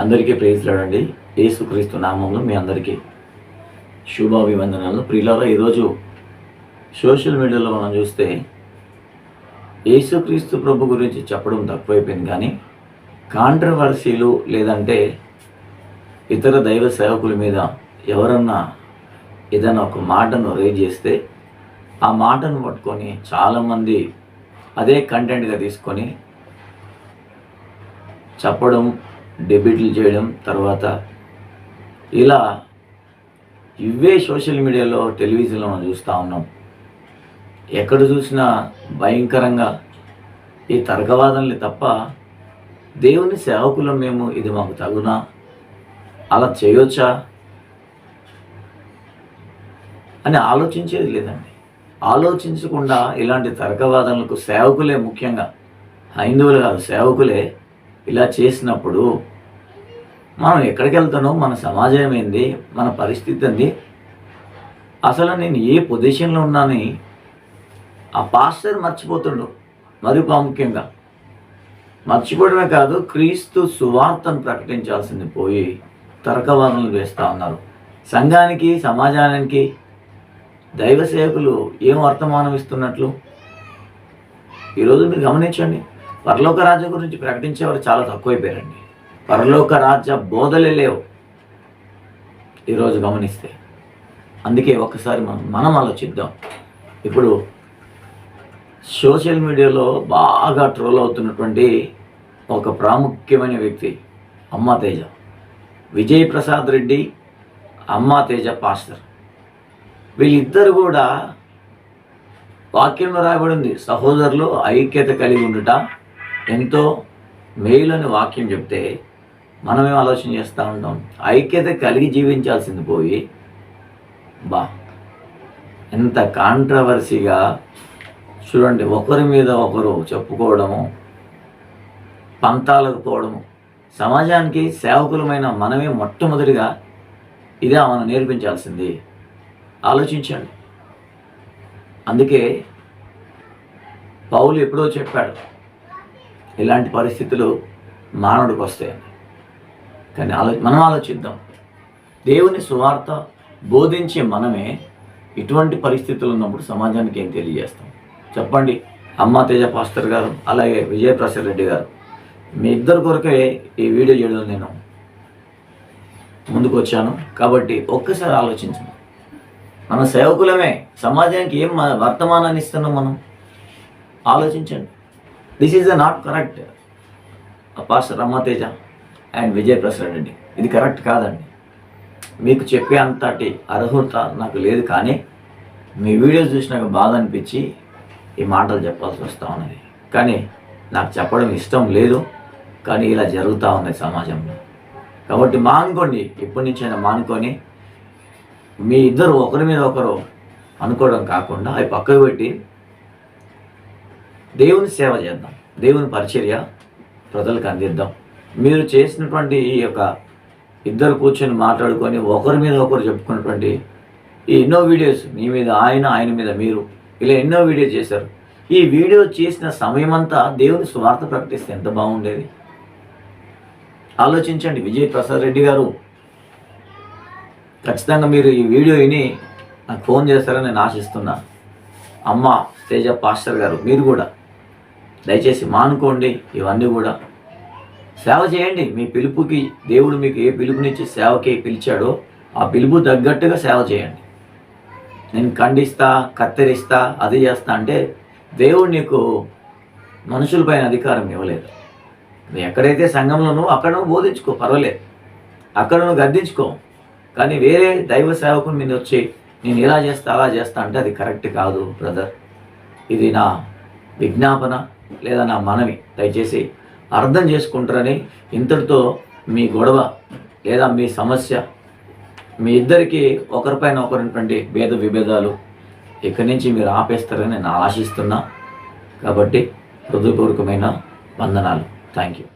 అందరికీ ప్రేజ్లాడండి యేసుక్రీస్తు నామంలో మీ అందరికీ శుభాభివందనాలు. ప్రియులారా ఈరోజు సోషల్ మీడియాలో మనం చూస్తే యేసుక్రీస్తు ప్రభు గురించి చెప్పడం తక్కువైపోయింది కానీ కాంట్రవర్సీలు లేదంటే ఇతర దైవ సేవకుల మీద ఎవరన్నా ఏదైనా ఒక మాటను రేజ్ చేస్తే ఆ మాటను పట్టుకొని చాలామంది అదే కంటెంట్గా తీసుకొని చెప్పడం డెబిట్లు చేయడం తర్వాత ఇలా ఇవే సోషల్ మీడియాలో టెలివిజన్లో మనం చూస్తూ ఉన్నాం. ఎక్కడ చూసినా భయంకరంగా ఈ తర్కవాదనలు తప్ప దేవుని సేవకులు మేము ఇది మాకు తగునా? అలా చేయొచ్చా? అని ఆలోచించేది లేదండి. ఆలోచించకుండా ఇలాంటి తర్కవాదనలకు సేవకులే ముఖ్యంగా హైందువులు కాదు సేవకులే ఇలా చేసినప్పుడు మనం ఎక్కడికి వెళ్తున్నాం? మన సమాజం ఏంది? మన పరిస్థితి ఏంది? అసలు నేను ఏ పొజిషన్లో ఉన్నానని ఆ పాస్టర్ మర్చిపోతుండు. మరి ప్రాముఖ్యంగా. మర్చిపోవడమే కాదు క్రీస్తు సువార్తను ప్రకటించాల్సింది పోయి తరకవాదనలు వేస్తూ ఉన్నారు. సంఘానికి సమాజానికి దైవ సేవకులు ఏం వర్తమానం ఇస్తున్నట్లు? ఈరోజు మీరు గమనించండి. పరలోక రాజ్యం గురించి ప్రకటించేవారు చాలా తక్కువైపోయారండి. పరలోక రాజ్య బోధలే లేవు. ఈరోజు గమనిస్తే అందుకే ఒకసారి మనం మనం ఆలోచిద్దాం. ఇప్పుడు సోషల్ మీడియాలో బాగా ట్రోల్ అవుతున్నటువంటి ఒక ప్రాముఖ్యమైన వ్యక్తి అమ్మా తేజ. విజయ్ ప్రసాద్ రెడ్డి అమ్మా తేజ పాస్టర్. వీళ్ళిద్దరు కూడా వాక్యంలో రాయబడింది సహోదరులు ఐక్యత కలిగి ఉండుట ఎంతో మేలుని వాక్యం చెప్తే మనమేం ఆలోచన చేస్తూ ఉంటాం. ఐక్యత కలిగి జీవించాల్సింది పోయి బా ఎంత కాంట్రవర్సీగా చూడండి ఒకరి మీద ఒకరు చెప్పుకోవడము పంతాలకు పోవడము సమాజానికి సేవకులమైన మనమే మొట్టమొదటిగా ఇదే మనం నేర్పించాల్సింది. ఆలోచించండి. అందుకే పౌలు ఎప్పుడో చెప్పాడు ఇలాంటి పరిస్థితులు మానవుడికి వస్తాయని. కానీ ఆలో మనం ఆలోచిద్దాం. దేవుని సువార్త బోధించే మనమే ఇటువంటి పరిస్థితులు ఉన్నప్పుడు సమాజానికి ఏం తెలియజేస్తాం? చెప్పండి. అమ్మ తేజ పాస్టర్ గారు అలాగే విజయప్రసాద్ రెడ్డి గారు. మీ ఇద్దరు కొరకే ఈ వీడియో చేయడం నేను ముందుకు వచ్చాను. కాబట్టి ఒక్కసారి ఆలోచించండి. మన సేవకులమే సమాజానికి ఏం వర్తమానాన్ని ఇస్తున్నాం మనం? ఆలోచించండి. This is not correct pastor Rammateja and Vijayaprasad Reddy. ఇది కరెక్ట్ కాదండి. మీకు చెప్పే అంతటి అర్హత నాకు లేదు కానీ మీ వీడియోస్ చూసినాక బాధ అనిపించి ఈ మాటలు చెప్పాల్సి వస్తూ ఉన్నది. కానీ నాకు చెప్పడం ఇష్టం లేదు కానీ ఇలా జరుగుతూ ఉంది సమాజంలో. కాబట్టి మానుకోండి ఇప్పటి నుంచైనా మానుకొని మీ ఇద్దరు ఒకరి మీద ఒకరు అనుకోవడం కాకుండా అవి పక్కకు పెట్టి దేవుని సేవ చేద్దాం. దేవుని పరిచర్య ప్రజలకు అందిద్దాం. మీరు చేసినటువంటి ఈ యొక్క ఇద్దరు కూర్చొని మాట్లాడుకొని ఒకరి మీద ఒకరు చెప్పుకున్నటువంటి ఈ ఎన్నో వీడియోస్ మీ మీద ఆయన ఆయన మీద మీరు ఇలా ఎన్నో వీడియో చేశారు. ఈ వీడియో చేసిన సమయం అంతా దేవుని స్వార్థ ప్రకటిస్తే ఎంత బాగుండేది? ఆలోచించండి విజయ్ ప్రసాద్ రెడ్డి గారు. ఖచ్చితంగా మీరు ఈ వీడియో విని నాకు ఫోన్ చేస్తారని నేను ఆశిస్తున్నా. అమ్మ తేజ పాస్టర్ గారు మీరు కూడా. దయచేసి మానుకోండి ఇవన్నీ కూడా. సేవ చేయండి. మీ పిలుపుకి దేవుడు మీకు ఏ పిలుపునిచ్చి సేవకి పిలిచాడో ఆ పిలుపు తగ్గట్టుగా సేవ చేయండి. నేను ఖండిస్తా కత్తిరిస్తా అది చేస్తా అంటే దేవుడు నీకు మనుషులపైన అధికారం ఇవ్వలేదు. నువ్వు ఎక్కడైతే సంఘంలోనూ అక్కడ నువ్వు బోధించుకో పర్వాలేదు. అక్కడ నువ్వు గద్దించుకో. కానీ వేరే దైవ సేవకుని మీద వచ్చి నేను ఇలా చేస్తా అలా చేస్తా అంటే అది కరెక్ట్ కాదు బ్రదర్. ఇది నా విజ్ఞాపన లేదా నా మనవి. దయచేసి అర్థం చేసుకుంటారని ఇంతటితో మీ గొడవ లేదా మీ సమస్య మీ ఇద్దరికి ఒకరిపైన ఒకరినటువంటి భేద విభేదాలు ఇక్కడి నుంచి మీరు ఆపేస్తారని నేను ఆశిస్తున్నా. కాబట్టి హృదయపూర్వకమైన వందనాలు. Thank you